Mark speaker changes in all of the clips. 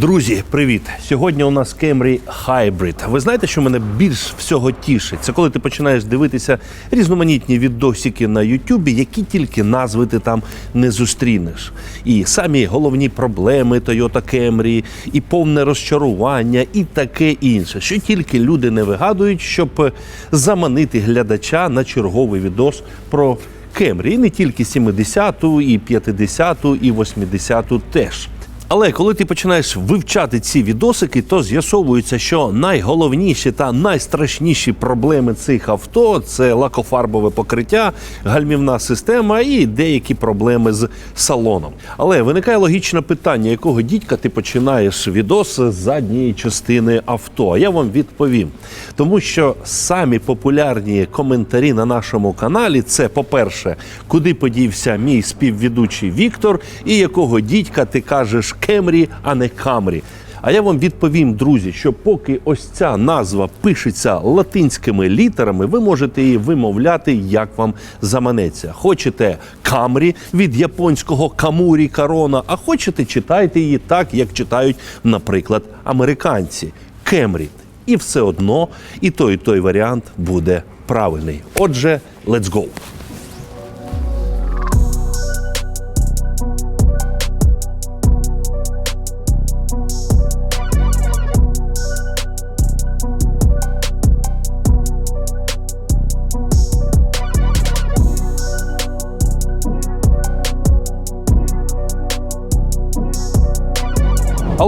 Speaker 1: Друзі, привіт! Сьогодні у нас Camry Hybrid. Ви знаєте, що мене більш всього тішить? Це коли ти починаєш дивитися різноманітні відосики на Ютубі, які тільки назви ти там не зустрінеш. І самі головні проблеми Toyota Camry, і повне розчарування, і таке інше. Що тільки люди не вигадують, щоб заманити глядача на черговий відос про Camry. І не тільки 70-ту, і 50-ту, і 80-ту теж. Але коли ти починаєш вивчати ці відосики, то з'ясовується, що найголовніші та найстрашніші проблеми цих авто це лакофарбове покриття, гальмівна система і деякі проблеми з салоном. Але виникає логічне питання, якого дідька ти починаєш відос з задньої частини авто. Я вам відповім. Тому що самі популярні коментарі на нашому каналі це, по-перше, куди подівся мій співведучий Віктор, і якого дідька ти кажеш Кемрі, а не Камрі. А я вам відповім, друзі, що поки ось ця назва пишеться латинськими літерами, ви можете її вимовляти, як вам заманеться. Хочете Камрі від японського Камурі Карона, а хочете читайте її так, як читають, наприклад, американці Кемрі. І все одно і той, і той варіант буде правильний. Отже, let's go!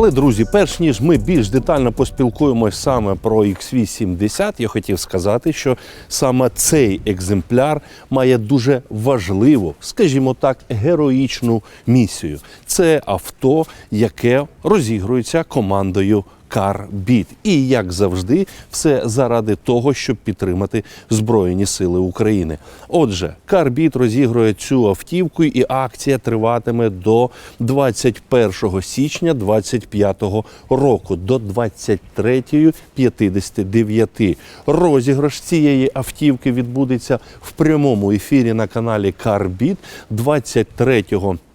Speaker 1: Але, друзі, перш ніж ми більш детально поспілкуємось саме про X870, я хотів сказати, що саме цей екземпляр має дуже важливу, скажімо так, героїчну місію. Це авто, яке розігрується командою. Карбіт. І як завжди, все заради того, щоб підтримати Збройні Сили України. Отже, Карбіт розігрує цю автівку, і акція триватиме до 21 січня 2025 року, до 23.59. Розіграш цієї автівки відбудеться в прямому ефірі на каналі Карбіт 23 січня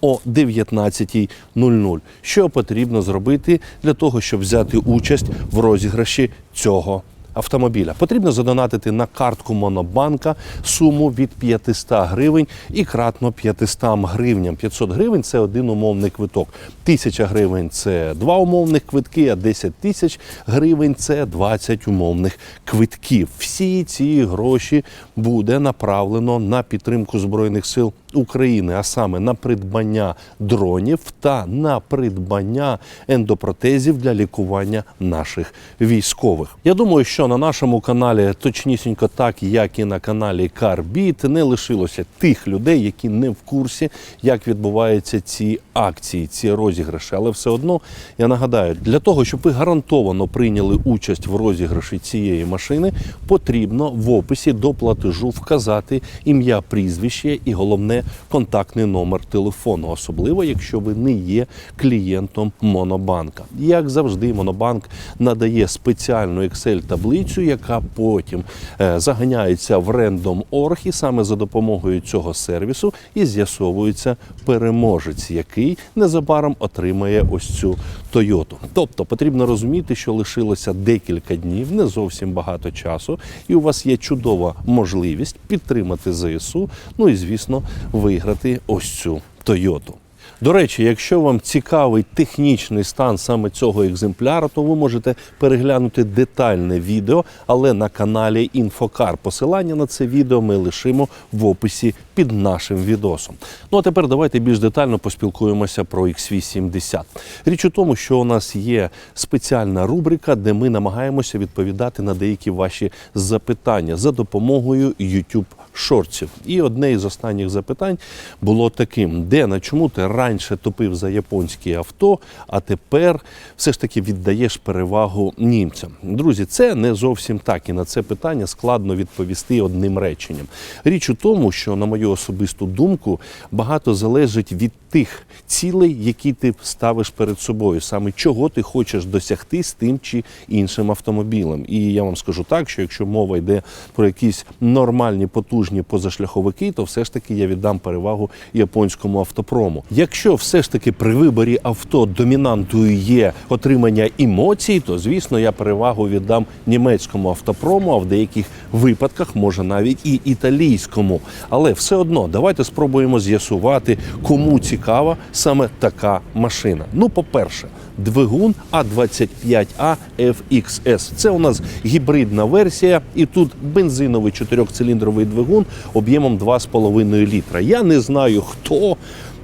Speaker 1: о 19.00. Що потрібно зробити для того, щоб взяти участь в розіграші цього автомобіля? Потрібно задонатити на картку Монобанка суму від 500 гривень і кратно 500 гривням. 500 гривень це один умовний квиток. 1000 гривень це два умовних квитки, а 10 тисяч гривень це 20 умовних квитків. Всі ці гроші буде направлено на підтримку збройних сил України, а саме на придбання дронів та на придбання ендопротезів для лікування наших військових. Я думаю, що на нашому каналі, точнісінько так як і на каналі Карбіт, не лишилося тих людей, які не в курсі, як відбуваються ці акції, ці розіграші. Але все одно я нагадаю, для того, щоб ви гарантовано прийняли участь в розіграші цієї машини, потрібно в описі до платежу вказати ім'я, прізвище і головне контактний номер телефону, особливо якщо ви не є клієнтом Монобанка. Як завжди, Монобанк надає спеціальну Excel-таблицю, яка потім е, заганяється в Random.org і саме за допомогою цього сервісу і з'ясовується переможець, який незабаром отримає ось цю Тойоту. Тобто потрібно розуміти, що лишилося декілька днів, не зовсім багато часу, і у вас є чудова можливість підтримати ЗСУ. Ну і звісно, виграти ось цю Тойоту. До речі, якщо вам цікавий технічний стан саме цього екземпляра, то ви можете переглянути детальне відео, але на каналі Інфокар. Посилання на це відео ми лишимо в описі під нашим відосом. Ну а тепер давайте більш детально поспілкуємося про X870. Річ у тому, що у нас є спеціальна рубрика, де ми намагаємося відповідати на деякі ваші запитання за допомогою YouTube шортів. І одне із останніх запитань було таким: де на чому ти раніше топив за японські авто, а тепер все ж таки віддаєш перевагу німцям. Друзі, це не зовсім так, і на це питання складно відповісти одним реченням. Річ у тому, що, на мою особисту думку, багато залежить від тих цілей, які ти ставиш перед собою, саме чого ти хочеш досягти з тим чи іншим автомобілем. І я вам скажу так, що якщо мова йде про якісь нормальні потужні позашляховики, то все ж таки я віддам перевагу японському автопрому. Якщо все ж таки при виборі авто домінантою є отримання емоцій, то звісно я перевагу віддам німецькому автопрому, а в деяких випадках може навіть і італійському. Але все одно давайте спробуємо з'ясувати, кому цікава саме така машина. Ну, по-перше, двигун А25А FXS. Це у нас гібридна версія, і тут бензиновий чотирьохциліндровий двигун об'ємом 2,5 літра. Я не знаю хто.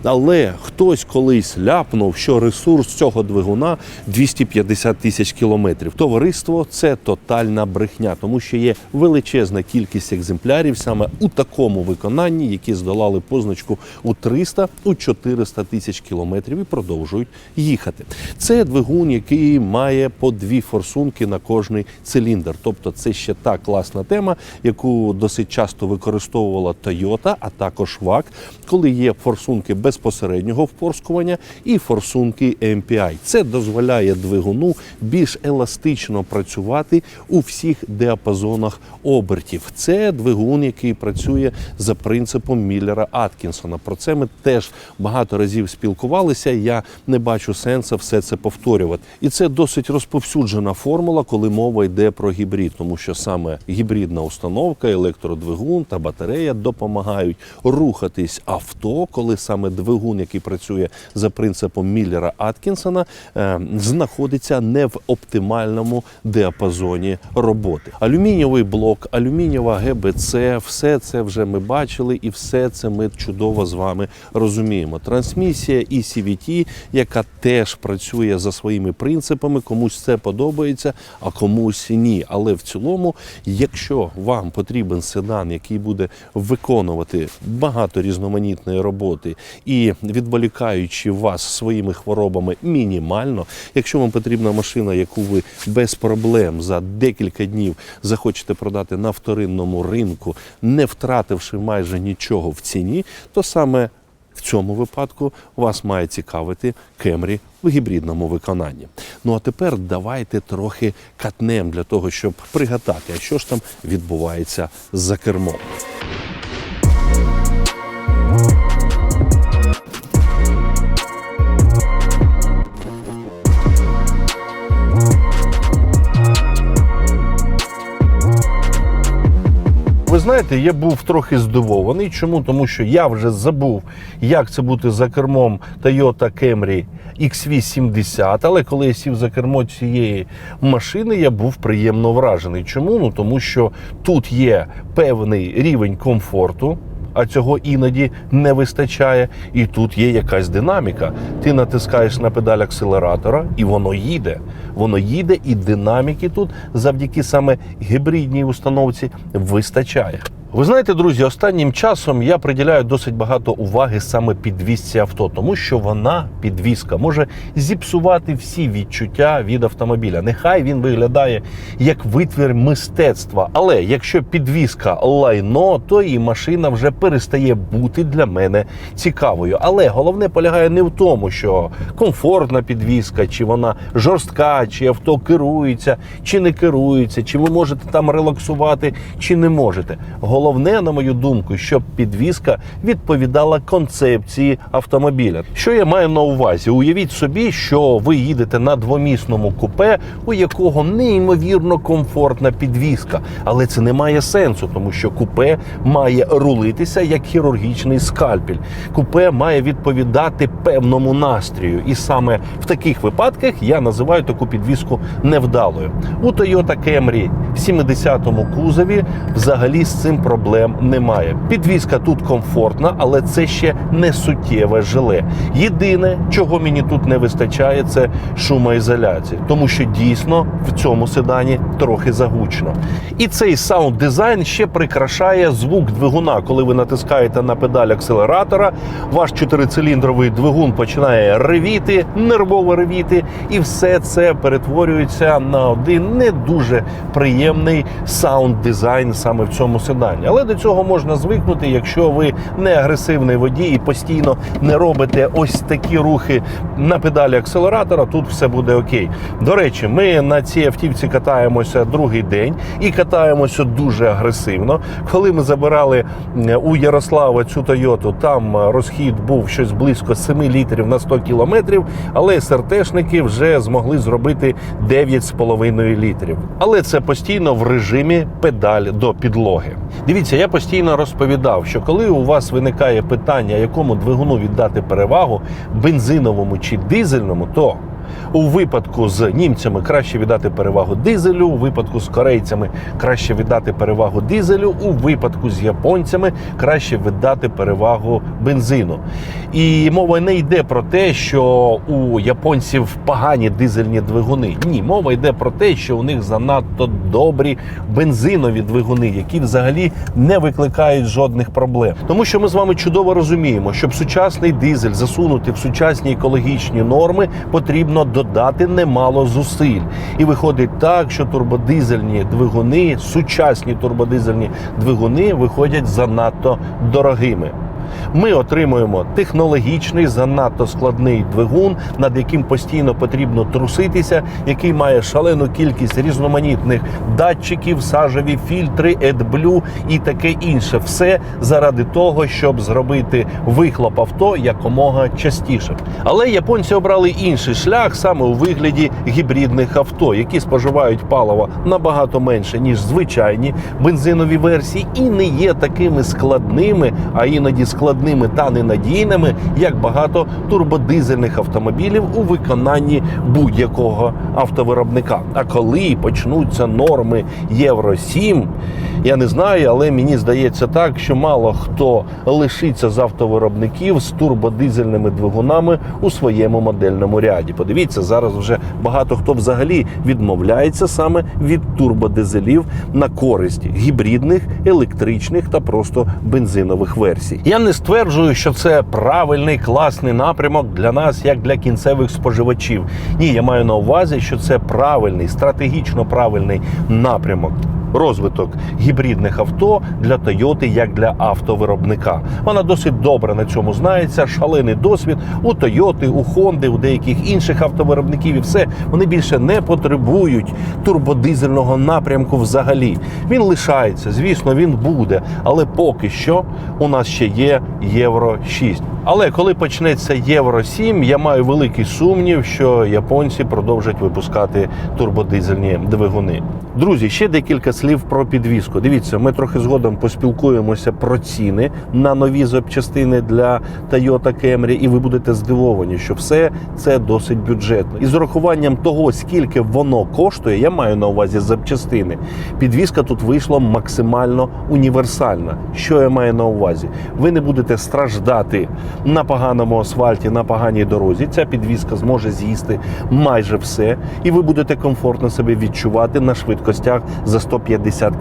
Speaker 1: Але хтось колись ляпнув, що ресурс цього двигуна 250 тисяч кілометрів. Товариство це тотальна брехня, тому що є величезна кількість екземплярів саме у такому виконанні, які здолали позначку у 300 у 400 тисяч кілометрів і продовжують їхати. Це двигун, який має по дві форсунки на кожний циліндр. Тобто, це ще та класна тема, яку досить часто використовувала Toyota, а також VAG, коли є форсунки безпосереднього впорскування і форсунки MPI. Це дозволяє двигуну більш еластично працювати у всіх діапазонах обертів. Це двигун, який працює за принципом Міллера Аткінсона. Про це ми теж багато разів спілкувалися. Я не бачу сенсу все це повторювати. І це досить розповсюджена формула, коли мова йде про гібрид, тому що саме гібридна установка, електродвигун та батарея допомагають рухатись авто, коли саме двигун, який працює за принципом Міллера Аткінсона, е, знаходиться не в оптимальному діапазоні роботи. Алюмінієвий блок, алюмінієва ГБЦ, все це вже ми бачили, і все це ми чудово з вами розуміємо. Трансмісія і CVT, яка теж працює за своїми принципами, комусь це подобається, а комусь ні. Але в цілому, якщо вам потрібен седан, який буде виконувати багато різноманітної роботи і відволікаючи вас своїми хворобами мінімально, якщо вам потрібна машина, яку ви без проблем за декілька днів захочете продати на вторинному ринку, не втративши майже нічого в ціні, то саме в цьому випадку вас має цікавити Кемрі в гібридному виконанні. Ну а тепер давайте трохи катнем для того, щоб пригадати, а що ж там відбувається за кермом. Знаєте, я був трохи здивований. Чому? Тому що я вже забув, як це бути за кермом Toyota Camry XV70, але коли я сів за кермо цієї машини, я був приємно вражений. Чому? Ну тому що тут є певний рівень комфорту. А цього іноді не вистачає, і тут є якась динаміка. Ти натискаєш на педаль акселератора, і воно їде. Воно їде, і динаміки тут завдяки саме гібридній установці вистачає. Ви знаєте, друзі, останнім часом я приділяю досить багато уваги саме підвізці авто, тому що вона підвізка може зіпсувати всі відчуття від автомобіля. Нехай він виглядає як витвір мистецтва. Але якщо підвізка лайно, то і машина вже перестає бути для мене цікавою. Але головне полягає не в тому, що комфортна підвізка, чи вона жорстка, чи авто керується, чи не керується, чи ви можете там релаксувати, чи не можете. Головне, на мою думку, щоб підвізка відповідала концепції автомобіля. Що я маю на увазі? Уявіть собі, що ви їдете на двомісному купе, у якого неймовірно комфортна підвізка, але це не має сенсу, тому що купе має рулитися як хірургічний скальпель. Купе має відповідати певному настрію, і саме в таких випадках я називаю таку підвізку невдалою. У Toyota Camry в 70-му кузові взагалі з цим проблем немає. Підвізка тут комфортна, але це ще не суттєве желе. Єдине, чого мені тут не вистачає, це шумоізоляція, тому що дійсно в цьому седані трохи загучно. І цей саунд дизайн ще прикрашає звук двигуна. Коли ви натискаєте на педаль акселератора, ваш чотирициліндровий двигун починає ревіти, нервово ревіти, і все це перетворюється на один не дуже приємний саунд дизайн саме в цьому седані. Керування. Але до цього можна звикнути, якщо ви не агресивний водій і постійно не робите ось такі рухи на педалі акселератора, тут все буде окей. До речі, ми на цій автівці катаємося другий день і катаємося дуже агресивно. Коли ми забирали у Ярослава цю Тойоту, там е, розхід був щось близько 7 літрів на 100 кілометрів, але СРТшники вже змогли зробити 9,5 літрів. Але це постійно в режимі педаль до підлоги. Дивіться, я постійно розповідав, що коли у вас виникає питання, якому двигуну віддати перевагу бензиновому чи дизельному, то у випадку з німцями краще віддати перевагу дизелю, у випадку з корейцями краще віддати перевагу дизелю, у випадку з японцями краще віддати перевагу бензину. І мова не йде про те, що у японців погані дизельні двигуни. Ні, мова йде про те, що у них занадто добрі бензинові двигуни, які взагалі не викликають жодних проблем. Тому що ми з вами чудово розуміємо, щоб сучасний дизель засунути в сучасні екологічні норми, потрібно додати немало зусиль. І виходить так, що турбодизельні двигуни, сучасні турбодизельні двигуни виходять занадто дорогими. Ми отримуємо технологічний, занадто складний двигун, над яким постійно потрібно труситися, який має шалену кількість різноманітних датчиків, сажеві фільтри, AdBlue і таке інше. Все заради того, щоб зробити вихлоп авто якомога частіше. Але японці обрали інший шлях саме у вигляді гібридних авто, які споживають паливо набагато менше ніж звичайні бензинові версії, і не є такими складними, а іноді складними та ненадійними, як багато турбодизельних автомобілів у виконанні будь-якого автовиробника. А коли почнуться норми Євро 7, я не знаю, але мені здається так, що мало хто лишиться з автовиробників з турбодизельними двигунами у своєму модельному ряді. Подивіться, зараз вже багато хто взагалі відмовляється саме від турбодизелів на користь гібридних, електричних та просто бензинових версій. Я не стверджую, що це правильний класний напрямок для нас, як для кінцевих споживачів. Ні, я маю на увазі, що це правильний, стратегічно правильний напрямок. Розвиток гібридних авто для Тойоти як для автовиробника. Вона досить добре на цьому знається. Шалений досвід у Тойоти, у Хонди, у деяких інших автовиробників. І все вони більше не потребують турбодизельного напрямку. Взагалі він лишається. Звісно, він буде, але поки що у нас ще є Євро 6. Але коли почнеться Євро 7, я маю великий сумнів, що японці продовжать випускати турбодизельні двигуни. Друзі, ще декілька слів про підвізку. Дивіться, ми трохи згодом поспілкуємося про ціни на нові запчастини для Toyota Camry, і ви будете здивовані, що все це досить бюджетно. І з урахуванням того, скільки воно коштує, я маю на увазі запчастини. Підвізка тут вийшла максимально універсальна. Що я маю на увазі? Ви не будете страждати на поганому асфальті, на поганій дорозі. Ця підвізка зможе з'їсти майже все, і ви будете комфортно себе відчувати на швидкостях за 150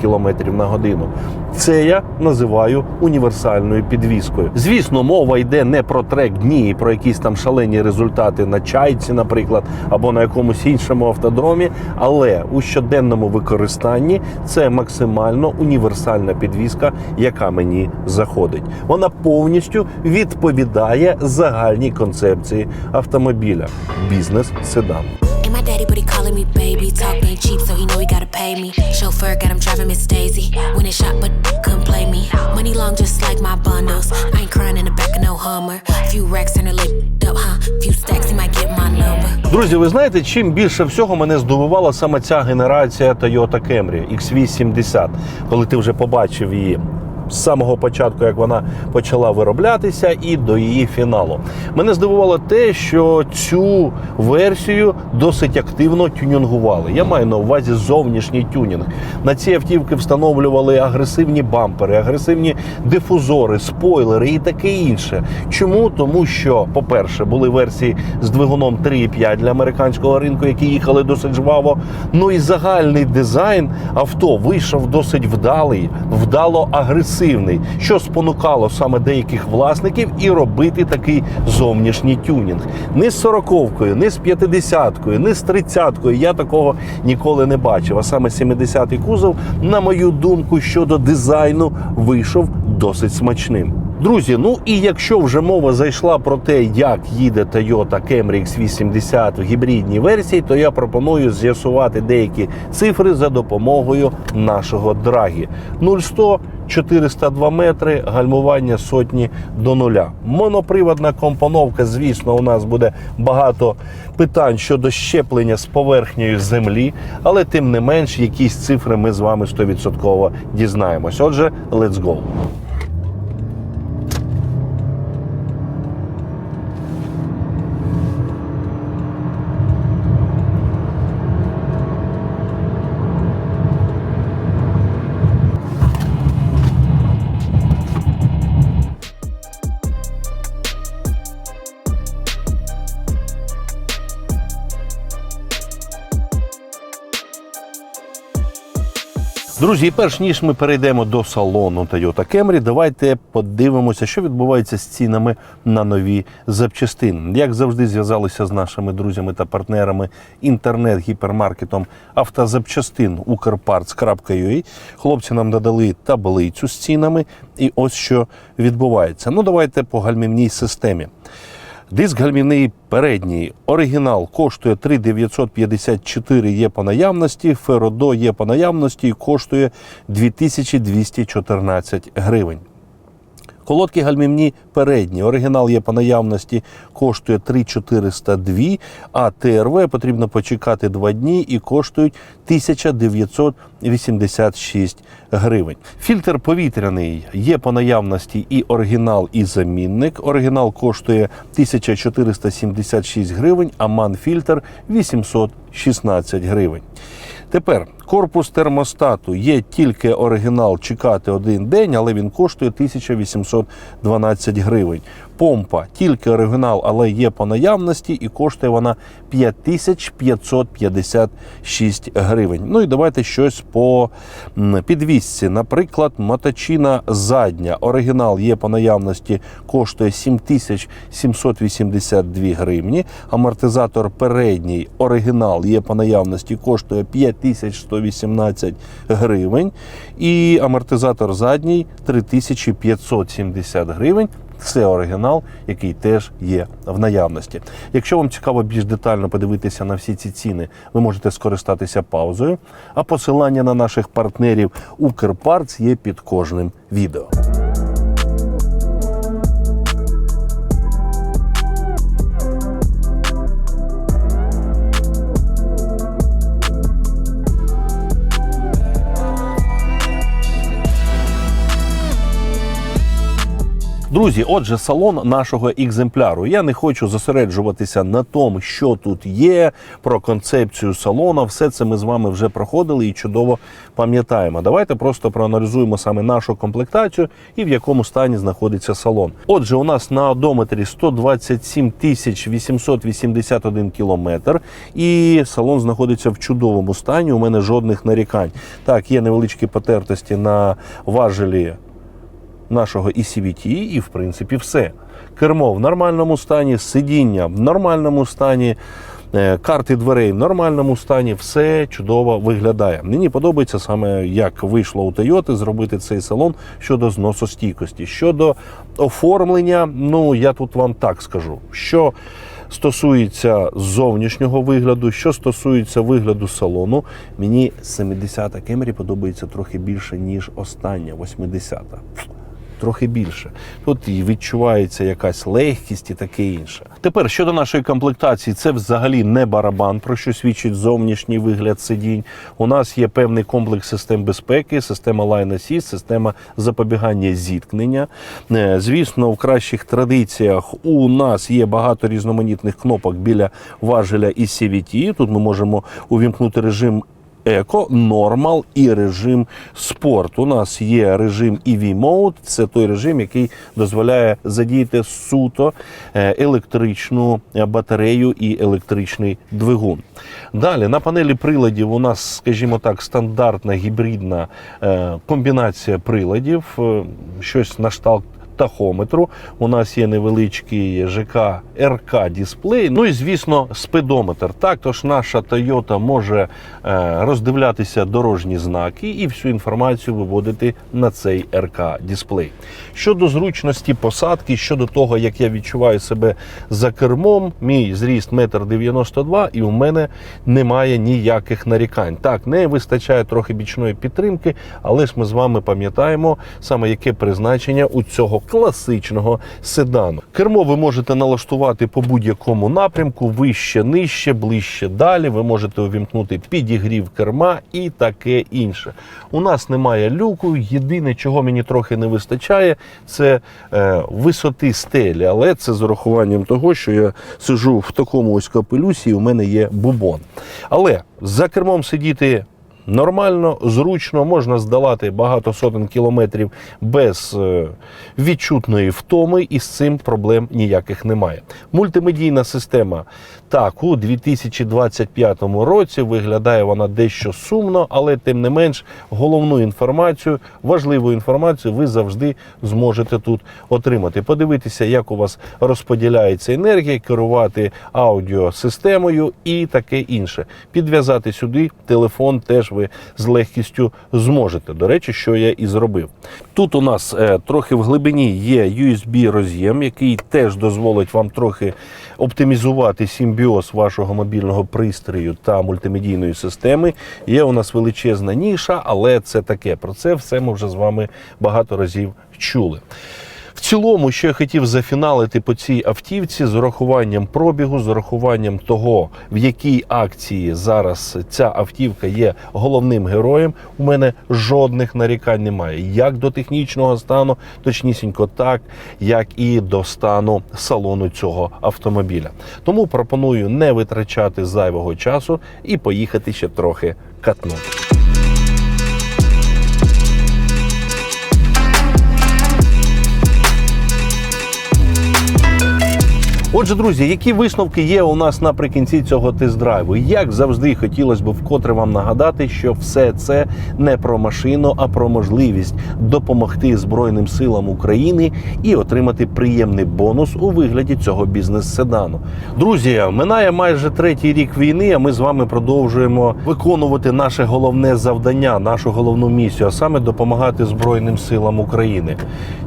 Speaker 1: км на годину. Це я називаю універсальною підвіскою. Звісно, мова йде не про трек дні, про якісь там шалені результати на чайці, наприклад, або на якомусь іншому автодромі. Але у щоденному використанні це максимально універсальна підвіска, яка мені заходить. Вона повністю відповідає загальній концепції автомобіля бізнес-седан.
Speaker 2: And my daddy, but he calling me baby. Talk cheap, so he know he gotta pay me. Chauffeur got him driving Miss Daisy. When it shot, but couldn't play me. Money long, just like my bundles. I ain't crying in the back of no Hummer. Few racks and a lip up, huh? Few stacks, he might get my number.
Speaker 1: Друзі, ви знаєте, чим більше всього мене здивувала саме ця генерація Toyota Camry X80, коли ти вже побачив її. З самого початку, як вона почала вироблятися, і до її фіналу. Мене здивувало те, що цю версію досить активно тюнінгували. Я маю на увазі зовнішній тюнінг. На ці автівки встановлювали агресивні бампери, агресивні дифузори, спойлери і таке інше. Чому? Тому що, по-перше, були версії з двигуном 3,5 для американського ринку, які їхали досить жваво. Ну і загальний дизайн авто вийшов досить вдалий, вдало агресивний. Агресивний, що спонукало саме деяких власників і робити такий зовнішній тюнінг. Не з 40-кою, не з 50-кою, не з 30-кою. Я такого ніколи не бачив. А саме 70-й кузов, на мою думку, щодо дизайну вийшов досить смачним. Друзі, ну і якщо вже мова зайшла про те, як їде Toyota Camry X80 в гібридній версії, то я пропоную з'ясувати деякі цифри за допомогою нашого драгі. 0-100 402 метри, гальмування сотні до нуля. Моноприводна компоновка, звісно, у нас буде багато питань щодо щеплення з поверхнею землі, але тим не менш, якісь цифри ми з вами 100% дізнаємось. Отже, let's go! Друзі, перш ніж ми перейдемо до салону Toyota Camry, давайте подивимося, що відбувається з цінами на нові запчастини. Як завжди, зв'язалися з нашими друзями та партнерами інтернет-гіпермаркетом автозапчастин Укрпартс.ua. Хлопці нам додали таблицю з цінами, і ось що відбувається. Ну, давайте по гальмівній системі. Диск гальмівний передній оригінал коштує 3954 є по наявності, Феродо є по наявності і коштує 2214 гривень. Колодки гальмівні передні. Оригінал є по наявності, коштує 3402, а ТРВ потрібно почекати 2 дні і коштують 1986 гривень. Фільтр повітряний є по наявності і оригінал, і замінник. Оригінал коштує 1476 гривень, а манфільтр 816 гривень. Тепер корпус термостату є тільки оригінал чекати один день, але він коштує 1812 гривень. Помпа тільки оригінал, але є по наявності, і коштує вона 5556 гривень. Ну і давайте щось по підвісці. Наприклад, моточина задня. Оригінал є по наявності, коштує 7782 гривні. Амортизатор передній оригінал є по наявності, коштує 5118 гривень. І амортизатор задній 3570 гривень. Це оригінал, який теж є в наявності. Якщо вам цікаво більш детально подивитися на всі ці ціни, ви можете скористатися паузою. А посилання на наших партнерів Укрпарц є під кожним відео. Друзі, отже, салон нашого екземпляру. Я не хочу зосереджуватися на тому, що тут є, про концепцію салона. Все це ми з вами вже проходили і чудово пам'ятаємо. Давайте просто проаналізуємо саме нашу комплектацію і в якому стані знаходиться салон. Отже, у нас на одометрі 127 тисяч 881 кілометр, і салон знаходиться в чудовому стані. У мене жодних нарікань. Так, є невеличкі потертості на важелі нашого ECVT і, в принципі, все. Кермо в нормальному стані, сидіння в нормальному стані, е, карти дверей в нормальному стані, все чудово виглядає. Мені подобається саме, як вийшло у Toyota зробити цей салон щодо зносостійкості. Щодо оформлення, ну я тут вам так скажу, що. Стосується зовнішнього вигляду, що стосується вигляду салону, мені 70-та Camry подобається трохи більше, ніж остання 80-та трохи більше. Тут і відчувається якась легкість і таке інше. Тепер щодо нашої комплектації, це взагалі не барабан, про що свідчить зовнішній вигляд сидінь. У нас є певний комплекс систем безпеки, система Line Assist, система запобігання зіткнення. Е, Звісно, в кращих традиціях у нас є багато різноманітних кнопок біля важеля і CVT. Тут ми можемо увімкнути режим еко, нормал і режим спорт. У нас є режим EV Mode, це той режим, який дозволяє задіяти суто е, електричну е, батарею і електричний двигун. Далі на панелі приладів у нас, скажімо так, стандартна гібридна е, комбінація приладів, щось на кшталт тахометру. У нас є невеличкий ЖК РК дисплей. Ну і звісно, спидометр. Також наша Toyota може е, роздивлятися дорожні знаки і всю інформацію виводити на цей РК дисплей. Щодо зручності посадки, щодо того, як я відчуваю себе за кермом, мій зріст 1,92 м і у мене немає ніяких нарікань. Так, не вистачає трохи бічної підтримки, але ж ми з вами пам'ятаємо саме яке призначення у цього класичного седану. Кермо ви можете налаштувати по будь-якому напрямку, вище, нижче, ближче, далі. Ви можете увімкнути підігрів керма і таке інше. У нас немає люку. Єдине, чого мені трохи не вистачає, це е, висоти стелі, але це з урахуванням того, що я сижу в такому ось капелюсі, і у мене є бубон. Але за кермом сидіти. Нормально, зручно, можна здолати багато сотень кілометрів без е, відчутної втоми, і з цим проблем ніяких немає. Мультимедійна система так у 2025 році виглядає вона дещо сумно, але тим не менш головну інформацію, важливу інформацію ви завжди зможете тут отримати. Подивитися, як у вас розподіляється енергія, керувати аудіосистемою і таке інше. Підв'язати сюди телефон теж ви з легкістю зможете. До речі, що я і зробив. Тут у нас е, трохи в глибині є USB роз'єм, який теж дозволить вам трохи оптимізувати симбіоз вашого мобільного пристрою та мультимедійної системи. Є у нас величезна ніша, але це таке. Про це все ми вже з вами багато разів чули. В цілому, що я хотів зафіналити по цій автівці з урахуванням пробігу, з урахуванням того, в якій акції зараз ця автівка є головним героєм, у мене жодних нарікань немає. Як до технічного стану, точнісінько так, як і до стану салону цього автомобіля. Тому пропоную не витрачати зайвого часу і поїхати ще трохи катнути. Отже, друзі, які висновки є у нас наприкінці цього тест-драйву? Як завжди, хотілося б вкотре вам нагадати, що все це не про машину, а про можливість допомогти Збройним силам України і отримати приємний бонус у вигляді цього бізнес-седану. Друзі, минає майже третій рік війни. А ми з вами продовжуємо виконувати наше головне завдання, нашу головну місію, а саме допомагати Збройним силам України.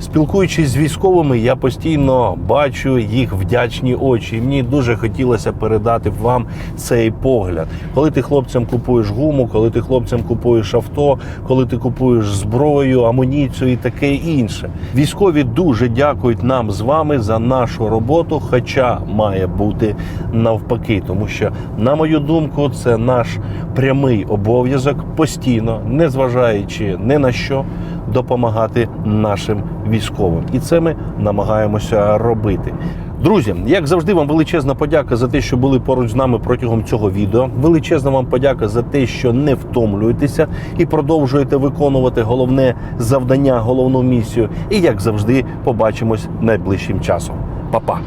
Speaker 1: Спілкуючись з військовими, я постійно бачу їх вдячні очі. І мені дуже хотілося передати вам цей погляд. Коли ти хлопцям купуєш гуму, коли ти хлопцям купуєш авто, коли ти купуєш зброю, амуніцію і таке інше. Військові дуже дякують нам з вами за нашу роботу, хоча має бути навпаки, тому що, на мою думку, це наш прямий обов'язок постійно, незважаючи ні на що, допомагати нашим військовим. І це ми намагаємося робити. Друзі, як завжди, вам величезна подяка за те, що були поруч з нами протягом цього відео. Величезна вам подяка за те, що не втомлюєтеся і продовжуєте виконувати головне завдання, головну місію. І як завжди, побачимось найближчим часом. Па-па!